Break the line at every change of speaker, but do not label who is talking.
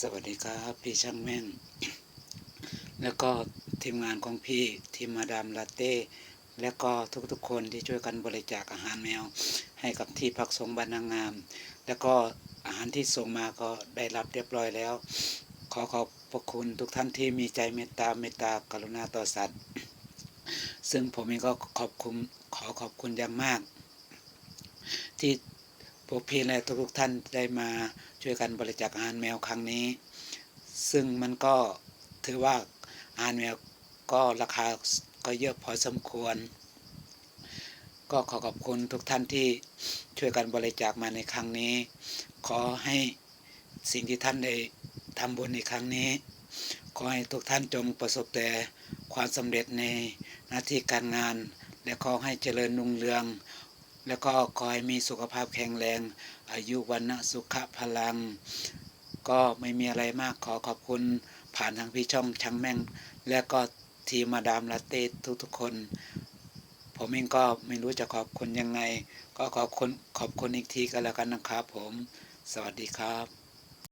สวัสดีครับ พี่ช่างแม่น แล้วก็ทีมงานของพี่ทีมมาดามลาเต้และก็ทุกๆคนที่ช่วยกันบริจาคอาหารแมว ให้กับที่พักสงบ้านางงาม แล้วก็อาหารที่ส่งมาก็ได้รับเรียบร้อยแล้ว ขอขอบพระคุณทุกท่านที่มีใจเมตตาเมตตากรุณาต่อสัตว์ ซึ่งผมเองก็ขอบคุณขอขอบคุณอย่างมาก ที่ วกพี่และทุกๆท่านได้มาช่วยกันบริจาคอาหารแมวครั้งนี้ ซึ่งมันก็ถือว่าอาหารแมวก็ราคาก็เยอะพอสมควร ก็ขอขอบคุณทุกท่านที่ช่วยกันบริจาคมาในครั้งนี้ ขอให้สิ่งที่ท่านได้ทำบุญในครั้งนี้ ขอให้ทุกท่านจงประสบแต่ความสำเร็จในหน้าที่การงาน และขอให้เจริญรุ่งเรือง แล้วก็คอยมีสุขภาพแข็งแรง อายุวันนะสุขพลัง ก็ไม่มีอะไรมากขอขอบคุณผ่านทางพี่ช่องช่างแม่ง และก็ทีมมาดามลาเต้ทุกๆคน ผมเองก็ไม่รู้จะขอบคุณยังไง ก็ขอบคุณขอบคุณอีกทีก็แล้วกันนะครับผม สวัสดีครับ